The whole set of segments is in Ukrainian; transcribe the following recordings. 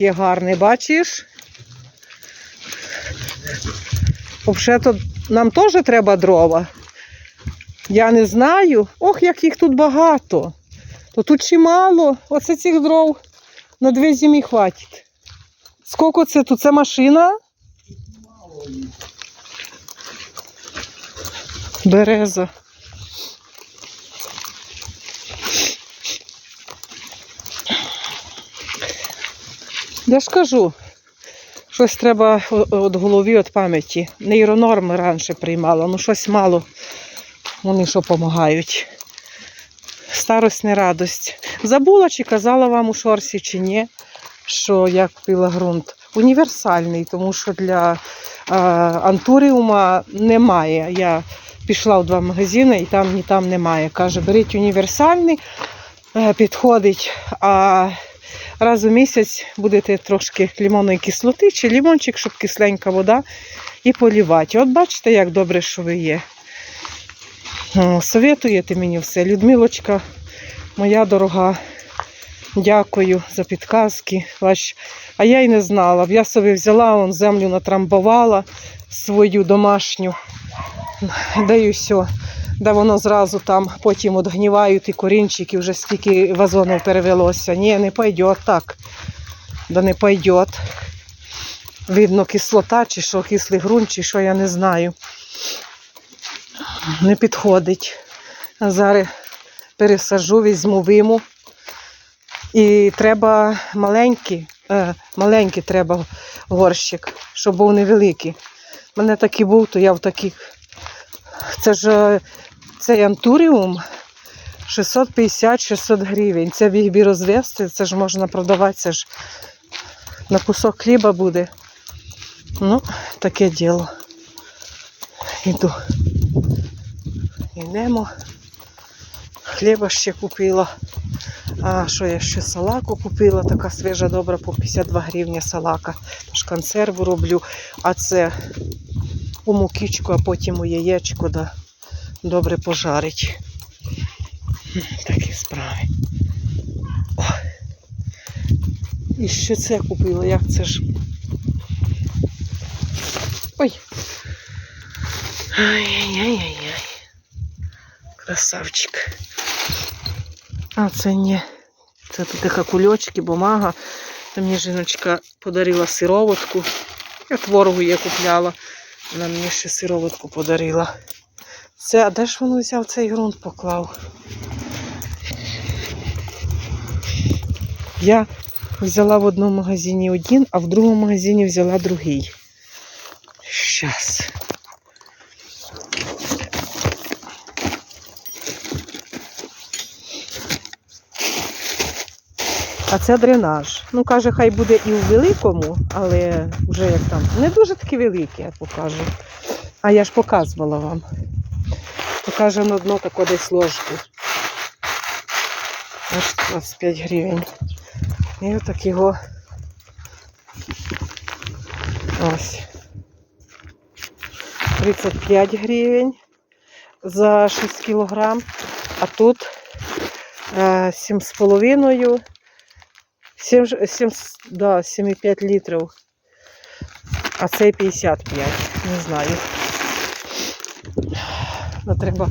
Є гарний, бачиш? Взагалі, нам теж треба дрова. Я не знаю. Ох, як їх тут багато. То тут чимало. Оце цих дров на дві зимі хватить. Скільки це тут? Це машина? Береза. Я ж кажу, щось треба від голові, від пам'яті. Нейронорми раніше приймала, ну щось мало. Вони що допомагають. Старость не радость. Забула, чи казала вам у шорсі, чи ні, що я купила ґрунт. Універсальний, тому що для е, антуріума немає. Я пішла в два магазини і там ні там немає. Каже, беріть універсальний, е, підходить. А раз у місяць будете трошки лимонної кислоти чи лимончик, щоб кисленька вода, і полівати. От бачите, як добре, що ви є. Советуєте мені все. Людмилочка, моя дорога, дякую за підказки. А я й не знала. Я собі взяла, землю натрамбувала свою домашню. Да і все. Да воно зразу там потім отгнівають і корінчики, вже скільки вазонів перевелося. Ні, не пойде так. Да не пойде. Видно, кислота, чи що, кислий ґрунт, чи що, я не знаю. Не підходить. Зараз пересажу, візьму виму. І треба маленький, е, маленький треба горщик, щоб був невеликий. У мене такий був, то я в таких. Це ж е, цей антуріум 650-600 гривень. Це бігбі розвести, це ж можна продавати, це ж на кусок хліба буде. Ну, таке діло. Іду. Йдемо. Хліба ще купила. А що я ще салаку купила, така свіжа, добра, по 52 гривні салака. Тож консерву роблю. А це у мукічку, а потім у яєчко, да, добре пожарить. Такі справи. О. І ще це купила, як це ж. Ой. Ай-яй-яй-яй. Красавчик. А це не. Це тут така кульочки, бумага. Та мені жіночка подарила сироватку. Я творогу я купляла. Вона мені ще сироватку подарила. Це, а де ж воно взяв цей ґрунт поклав? Я взяла в одному магазині один, а в другому магазині взяла другий. Щас. А це дренаж. Ну, каже, хай буде і у великому, але вже як там. Не дуже таки великий, я покажу. А я ж показувала вам. Покаже на дно тако десь ложку. Аж 25 гривень. І отак його. Ось. 35 гривень за 6 кілограм. А тут е, 7,5 7, ж- 7, да, 7,5 літрів. А цей 55. Не знаю. Ну, треба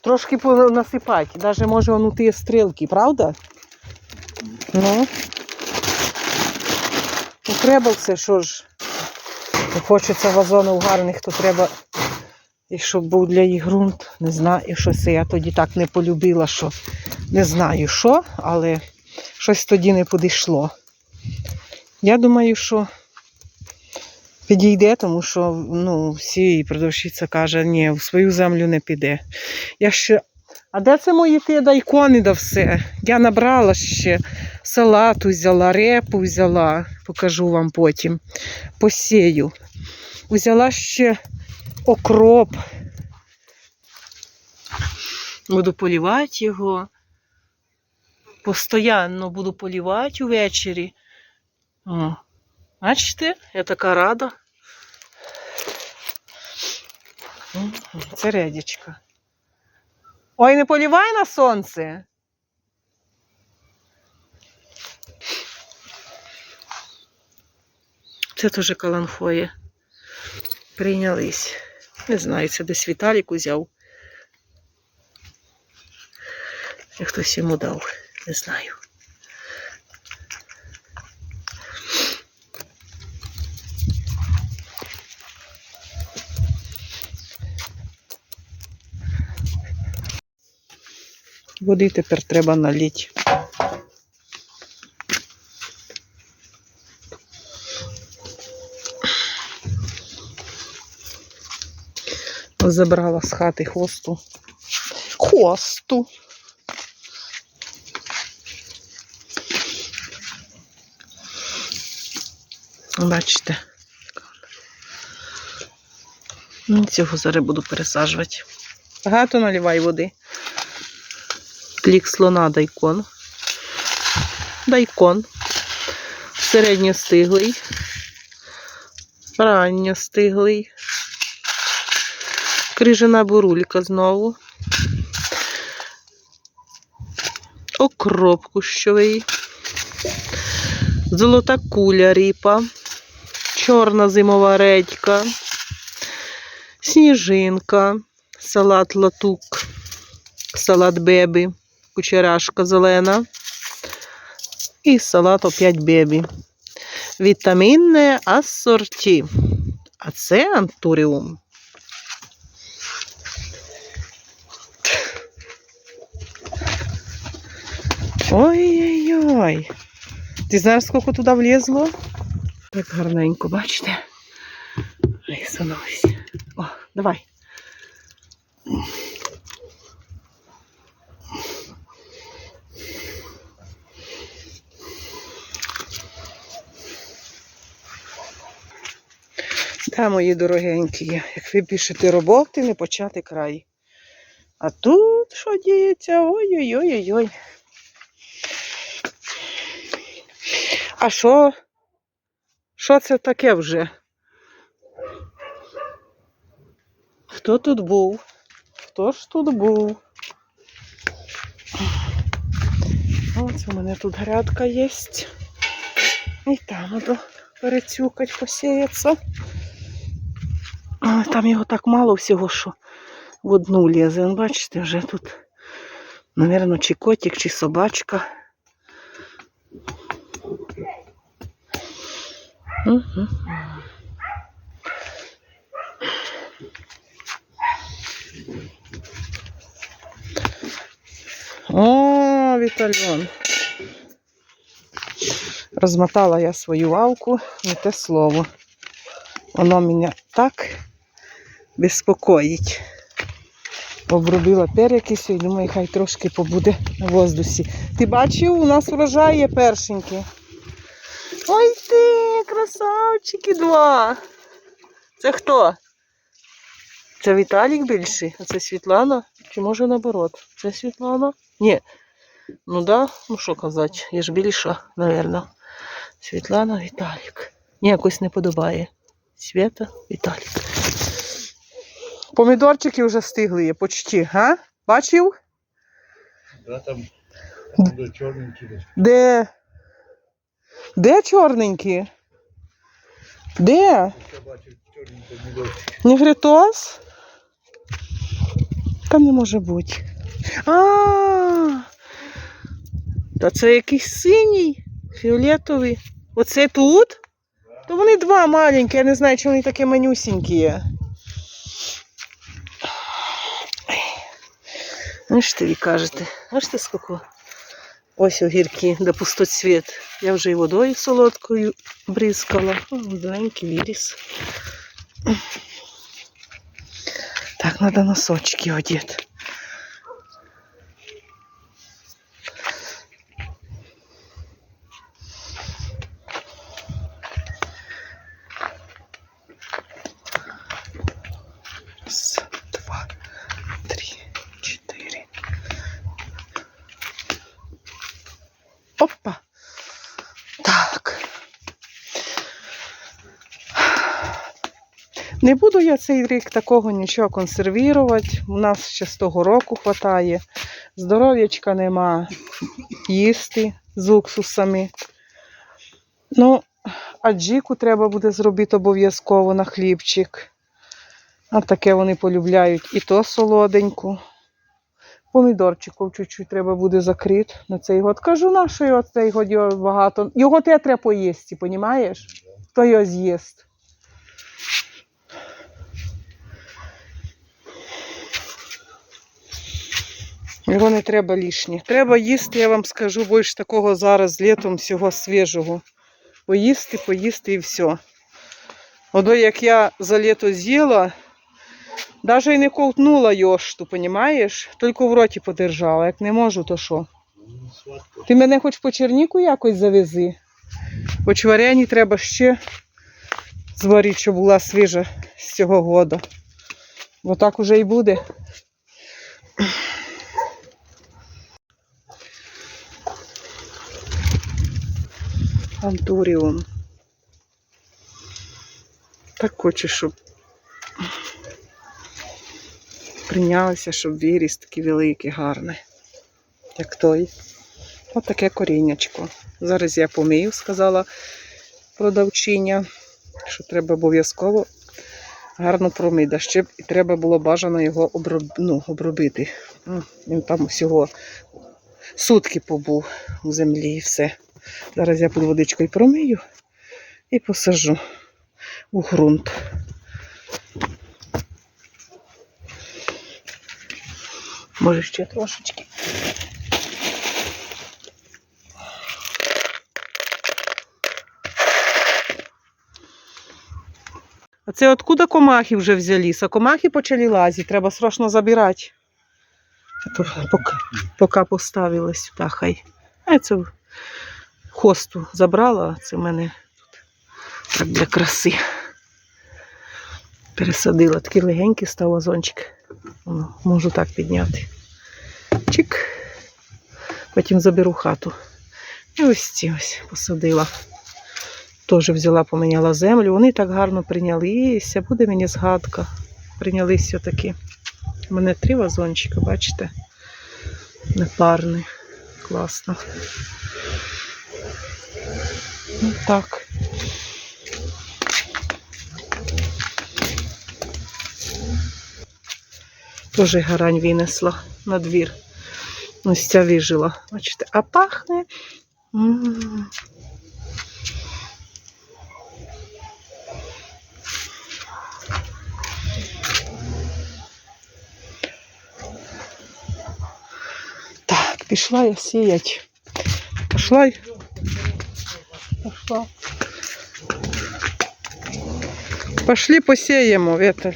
трошки насипати. Навіть може воно ті стрілки, правда? Ну. Ну, треба все, що ж. Хочеться вазонів гарних, то треба. І щоб був для їх ґрунт. Не знаю, що це я тоді так не полюбила, що не знаю що, але щось тоді не підійшло. Я думаю, що підійде, тому що ну, всі продавщиця каже, ні, в свою землю не піде. Я ще. А де це мої ті дайкони да все? Я набрала ще салату взяла, репу взяла, покажу вам потім. Посію. Взяла ще окроп. Буду полівати його. Постоянно буду полівати увечері. О, бачите, я така рада. Це редічка. Ой, не полівай на сонце. Це теж каланхоє. Прийнялись. Не знаю, це десь Віталік узяв. Хтось йому дав, не знаю. Води тепер треба налити. Забрала з хати хвосту. Хвосту. Бачите. Ну, Цього зараз буду пересаджувати. Багато наливай води. Клік слона дайкон. Дайкон. Середньостиглий. Ранньостиглий. Крижана бурулька знову. Окроп кущовий. Золота куля ріпа. Чорна зимова редька. Сніжинка. Салат латук. Салат бебі. Кучерашка зелена. І салат опять бебі. Вітамінне асорті. А це антуріум. Ой-ой-ой. Ти знаєш, скільки туди влізло? Так гарненько, бачите? Ай, сонось. О, давай. Та, мої дорогенькі, як ви пишете роботи, не почати край. А тут що діється? Ой-ой-ой-ой. А що? Що це таке вже? Хто тут був? Хто ж тут був? Ось у мене тут грядка є. І там треба перецюкать, посіяться. Там його так мало всього, що в одну лізе. Бачите, вже тут, мабуть, чи котик, чи собачка. О, Вітальон. Розмотала я свою вавку, не те слово. Воно мене так безпокоїть. Обробила переки сьогодні, думаю, хай трошки побуде на воздусі. Ти бачив, у нас врожай є першеньки. Ой ти, красавчики два. Це хто? Це Віталік більший, а це Світлана? Чи може наоборот? Це Світлана? Ні. Ну да, ну що казати, я ж більша, напевно. Світлана, Віталік. Ні, якось не подобає. Свята, Віталік. Помідорчики вже стигли є, почти, га? Бачив? Да, там, там до чорненький. Де? Де чорненькі? Де? Негритос? Там не може бути. А, та це якийсь синій, фіолетовий. Оце тут? То вони два маленькі, я не знаю, чи вони такі манюсінькі. Ну що ви кажете? аж ти скільки? Ось огірки, де пустоцвіт. Я вже і водою солодкою бризкала. Маленький виріс. Так, треба носочки одіти. Раз, два, три, четыре. Опа. Так. Не буду я цей рік такого нічого консервувати. У нас ще з того року хватає. Здоров'ячка нема їсти з уксусами. Ну, аджіку треба буде зробити обов'язково на хлібчик. А таке вони полюбляють і то солоденьку. Помідорчиків чуть-чуть треба буде закрити на цей год. Кажу, на що його цей год його багато. Його те треба поїсти, понімаєш? Хто його з'їсть? Його не треба лишнє. Треба їсти, я вам скажу, більш такого зараз літом всього свіжого. Поїсти, поїсти і все. Ото як я за літо з'їла, навіть і не ковтнула йошту, понімаєш? Тільки в роті подержала. Як не можу, то що? Ти мене хоч по черніку якось завези. По чваряні треба ще зварити, щоб була свіжа з цього года. Бо так уже і буде. Антуріум. Так хочу, щоб прийнялися, щоб виріс такий великий, гарний, як той. Ось таке коріннячко. Зараз я помию, сказала продавчиня, що треба обов'язково гарно промити. Ще б і треба було бажано його оброб... ну, обробити. Він там усього сутки побув у землі і все. Зараз я під водичкою промию і посажу у ґрунт. Може ще трошечки. А це откуда комахи вже взялись? А комахи почали лазити, треба срочно забирати. Поки, поки поставили сюди, хай. А це хосту забрала, а це в мене тут так для краси. Пересадила. Такий легенький став вазончик. Можу так підняти. Чик. Потім заберу хату. І ось ці ось посадила. Теж взяла, поміняла землю. Вони так гарно прийнялися. Буде мені згадка. Прийнялися таки. У мене три вазончика, бачите? Непарні. Класно. Так. Тоже гарань винесла на двір. Ось ця вижила. Бачите, а пахне. Так, пішла я сіять. Пішла. й- Пішла. Пошли посеємо, Віталь.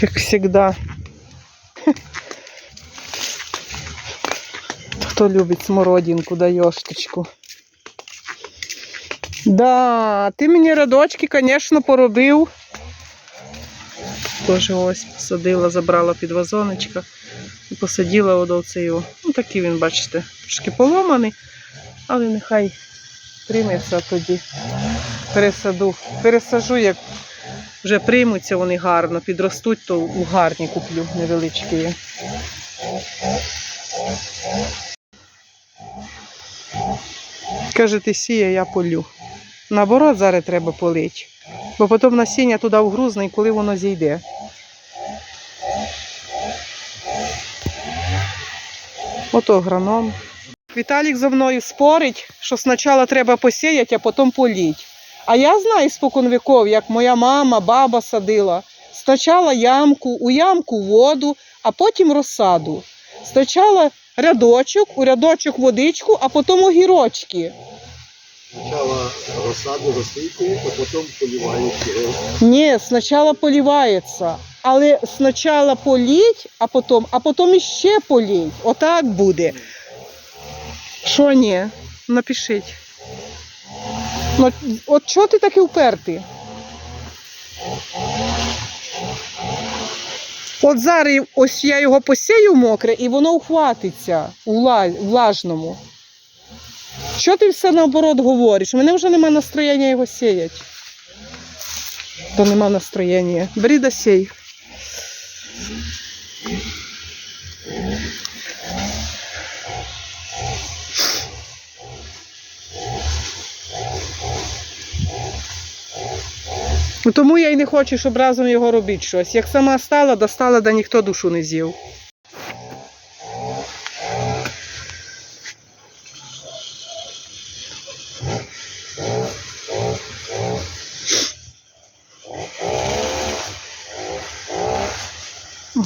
Как всегда. Кто любит смородинку, даєшточку. Да, ти мені радочки, конечно, поробив. Тоже ось посадила, забрала під вазоночка і посадила оцей. його. Ну, такий він, бачите, трошки поломаний, але нехай прийметься тоді. Пересаду. Пересажу, як вже приймуться вони гарно, підростуть, то у гарні куплю невеличкі. є. Каже, ти сіє, я полю. Наоборот, зараз треба полити. Бо потім насіння туди вгрузне, і коли воно зійде. Ото агроном. Віталік зо мною спорить, що спочатку треба посіяти, а потім політь. А я знаю спокон віков, як моя мама, баба садила. Спочатку ямку, у ямку воду, а потім розсаду. Спочатку рядочок, у рядочок водичку, а потім огірочки. Спочатку розсаду розсипують, а потім поливають. Ні, спочатку поливається. Але спочатку політь, а потім, а потім іще політь. Отак буде. Що ні? Напишіть. Ну, от чого ти такий упертий? От зараз ось я його посію мокре, і воно ухватиться у вла- влажному. Що ти все наоборот говориш? У мене вже нема настроєння його сіяти. То нема настроєння. Бери да сій. Ну, тому я й не хочу, щоб разом його робити щось. Як сама стала, достала, да ніхто душу не з'їв.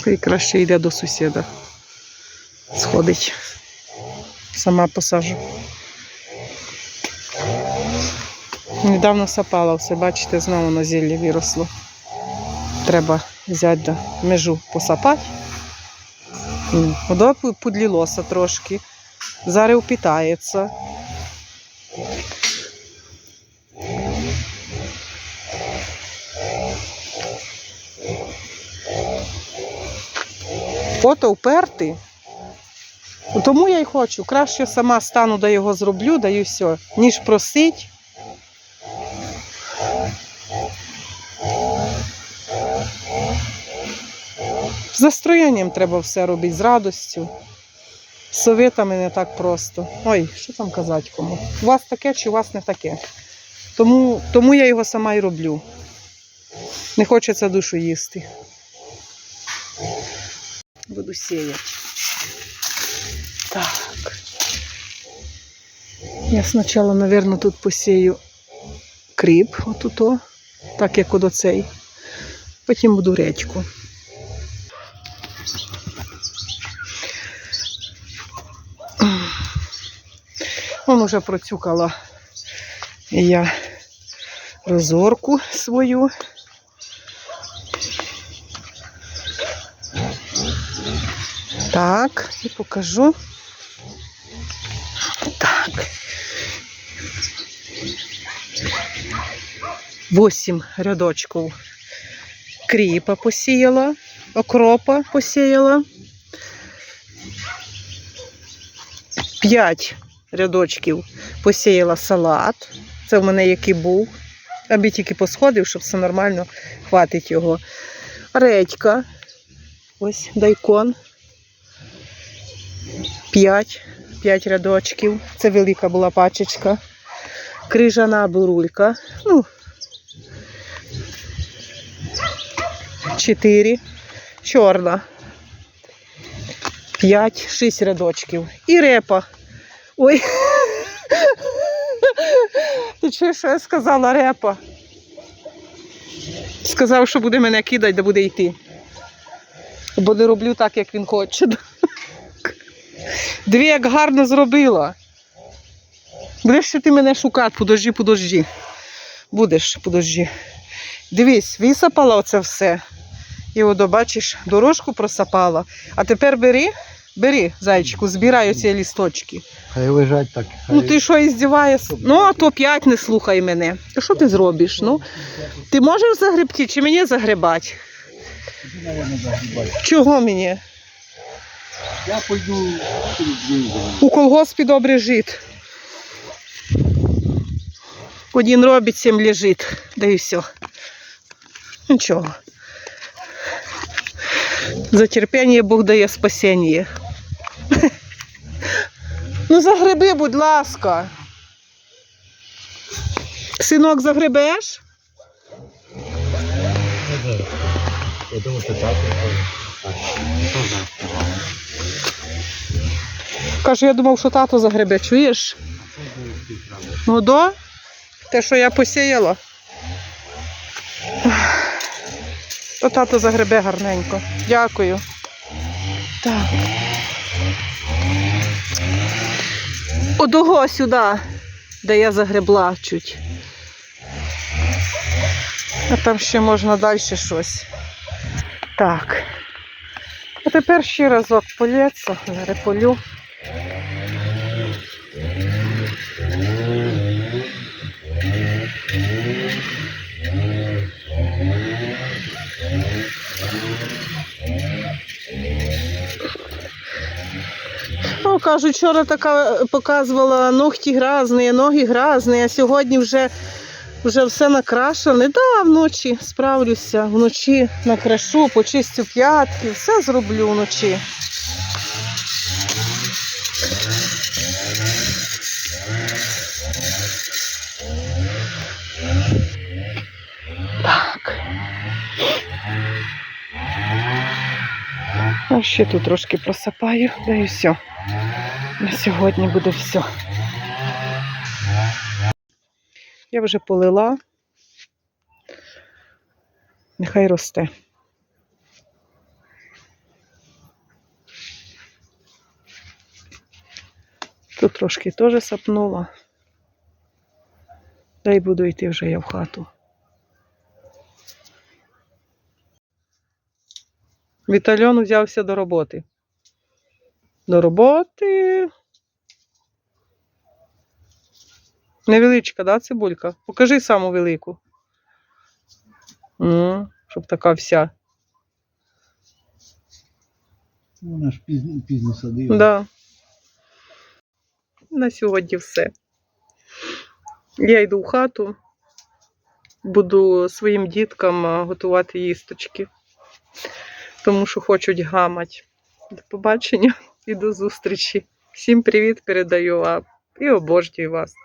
І краще йде до сусіда. Сходить. Сама посажу. Недавно сапала все, бачите, знову на зіллі виросло. Треба взяти межу посапати. Воно подлілося трошки. Зараз упітається. Ото вперти. Тому я й хочу. Краще сама стану да його зроблю, да і все, ніж просить. З настроєнням треба все робити, з радістю. З советами не так просто. Ой, що там казати кому? У вас таке чи у вас не таке? Тому, тому я його сама й роблю. Не хочеться душу їсти. Буду сіяти. Так. Я спочатку, мабуть, тут посію кріп, отуто, так як от оцей. Потім буду редьку. Он уже процюкала я розорку свою. Так, і покажу. Так. Восім рядочків кріпа посіяла, окропа посіяла. П'ять рядочків посіяла салат. Це в мене який був. Аби тільки посходив, щоб все нормально хватить його. Редька. Ось дайкон. П'ять. П'ять рядочків. Це велика була пачечка. Крижана бурулька. Ну, чотири. Чорна. П'ять, шість рядочків. І репа. Ой. Ти чуєш, що я сказала репа? Сказав, що буде мене кидати, да буде йти. Бо не роблю так, як він хоче. Дві як гарно зробила. Будеш ще ти мене шукати, подожди, подожди. Будеш, подожди. Дивись, висапала оце все. І от, бачиш, дорожку просапала. А тепер бери, бери, зайчику, збирай оці лісточки. Хай лежать так. Ну ти що іздіваєшся? Ну, а то п'ять не слухай мене. А що ти зробиш? Ну, ти можеш загребти чи мені загребати? Чого мені? Я пойду У колгоспі добре жит. Один робить, сім лежить. Да і все. Нічого. За терпіння Бог дає спасіння. Ну загреби, будь ласка. Синок, загребеш? Я думаю, що так. Кажу, я думав, що тато загребе, чуєш? Ну до? Те, що я посіяла. То тато загребе гарненько. Дякую. Так. Одого сюди, де я загребла чуть. А там ще можна далі щось. Так. А тепер ще разок полється, зараз кажу, вчора така е, показувала ногті грязні, ноги грязні, а сьогодні вже вже все накрашене. Да, вночі справлюся, вночі накрашу, почистю п'ятки, все зроблю вночі. Так. А ще тут трошки просипаю, да і все. На сьогодні буде все. Я вже полила. Нехай росте. Тут трошки теж сапнула. Дай буду йти вже я в хату. Вітальон взявся до роботи. До роботи. Невеличка, да, цибулька? Покажи саму велику. М, щоб така вся. Вона ж пізно, пізно садила. Да. На сьогодні все. Я йду в хату, буду своїм діткам готувати їсточки, тому що хочуть гамать. До побачення і до зустрічі. Всім привіт передаю вам і обожнюю вас.